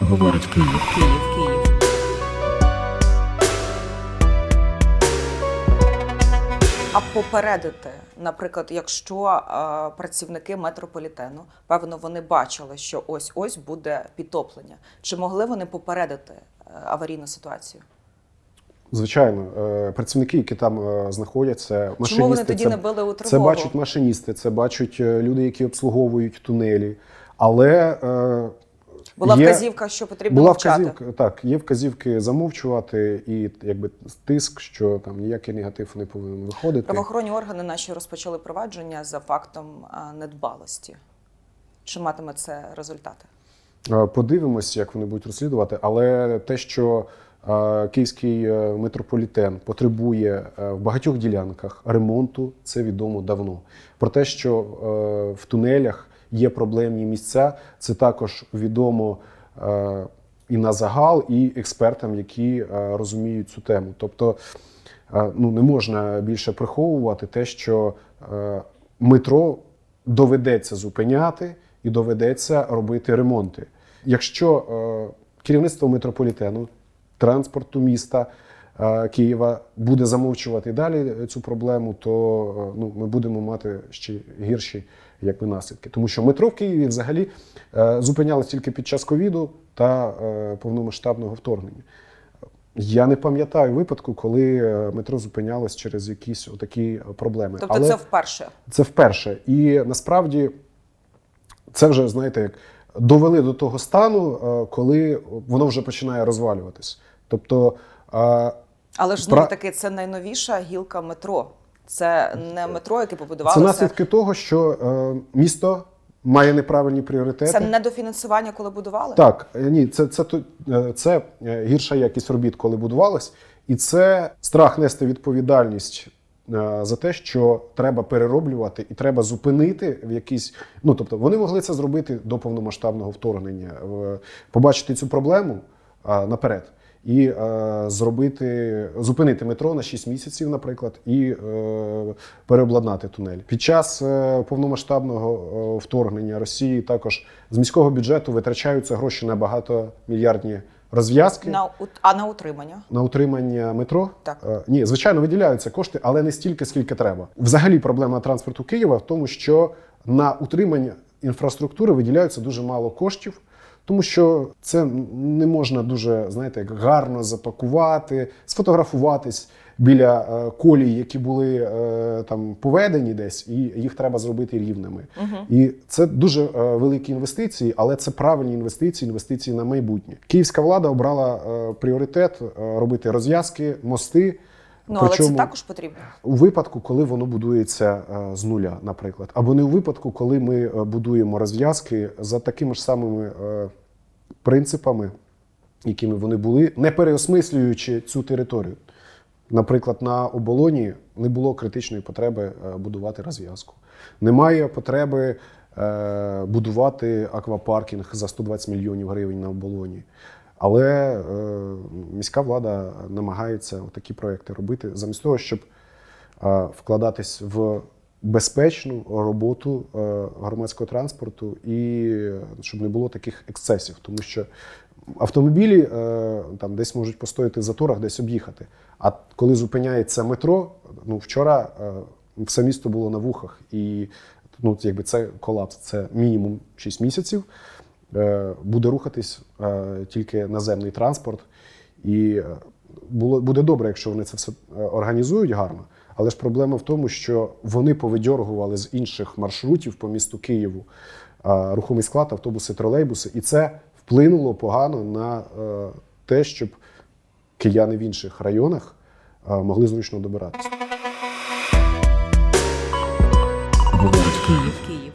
Говорить Київ. Київ, Київ. А попередити, наприклад, якщо е, працівники метрополітену, певно, вони бачили, що ось ось буде підтоплення. Чи могли вони попередити е, аварійну ситуацію? Звичайно, е, працівники, які там е, знаходяться, машиністи, Чому вони тоді це, не били у це бачать машиністи, це бачать е, люди, які обслуговують тунелі. Але е, Була є, вказівка, що потрібно була мовчати. вказівка, так, є вказівки замовчувати і якби тиск, що там ніякий негатив не повинен виходити. Правоохоронні органи наші розпочали провадження за фактом недбалості. Чи матиме це результати? Подивимось, як вони будуть розслідувати, але те, що київський е, метрополітен потребує е, в багатьох ділянках ремонту, це відомо давно. Про те, що е, в тунелях є проблемні місця, це також відомо е, і на загал, і експертам, які е, розуміють цю тему. Тобто, е, ну не можна більше приховувати те, що метро доведеться зупиняти і доведеться робити ремонти. Якщо керівництво метрополітену, транспорту міста Києва буде замовчувати далі цю проблему, то е, ну, ми будемо мати ще гірші якби, наслідки. Тому що метро в Києві взагалі е, зупинялось тільки під час ковіду та е, повномасштабного вторгнення. Я не пам'ятаю випадку, коли е, метро зупинялось через якісь отакі проблеми. Тобто це вперше. Це вперше. І насправді це вже, знаєте, як довели до того стану, е, коли воно вже починає розвалюватись. Тобто, е, Але ж знову таки це найновіша гілка метро. Це не метро, яке це наслідки того, що е, місто має неправильні пріоритети. Це недофінансування, коли будували? Так, е, ні, це, це, е, це е, гірша якість робіт, коли будувалось, і це страх нести відповідальність е, за те, що треба перероблювати і треба зупинити в якійсь. Ну тобто, вони могли це зробити до повномасштабного вторгнення, побачити цю проблему е, наперед. І е, зробити зупинити метро на 6 місяців, наприклад, і е, переобладнати тунель. Під час е, повномасштабного е, вторгнення Росії також з міського бюджету витрачаються гроші на багатомільярдні розв'язки на, На, а на утримання? утримання метро. Так. Е, ні, звичайно, виділяються кошти, але не стільки, скільки треба. Взагалі, проблема транспорту Києва в тому, що на утримання інфраструктури виділяється дуже мало коштів. Тому що це не можна дуже, знаєте, як гарно запакувати, сфотографуватись біля е, колій, які були е, там поведені десь, і їх треба зробити рівними. І це дуже е, великі інвестиції, але це правильні інвестиції, інвестиції на майбутнє. Київська влада обрала пріоритет робити розв'язки, мости. Ну, але це також потрібно. у випадку, коли воно будується е, з нуля, наприклад, або не у випадку, коли ми е, будуємо розв'язки за такими ж самими е, принципами, якими вони були, не переосмислюючи цю територію. Наприклад, на оболоні не було критичної потреби будувати розв'язку. Немає потреби будувати аквапаркінг за 120 мільйонів гривень на оболоні. Але е, міська влада намагається такі проекти робити замість того, щоб е, вкладатись в безпечну роботу е, громадського транспорту і е, щоб не було таких ексцесів, тому що автомобілі е, там десь можуть постояти в заторах, десь об'їхати. А коли зупиняється метро, ну вчора е, все місто було на вухах, і ну, якби це колапс, це мінімум 6 місяців. Е, Буде рухатись е, тільки наземний транспорт, і е, буде добре, якщо вони це все організують гарно. Але ж проблема в тому, що вони повидьоргували з інших маршрутів по місту Києву рухомий склад, автобуси, тролейбуси, і це вплинуло погано на те, щоб кияни в інших районах могли зручно добиратися. Київ.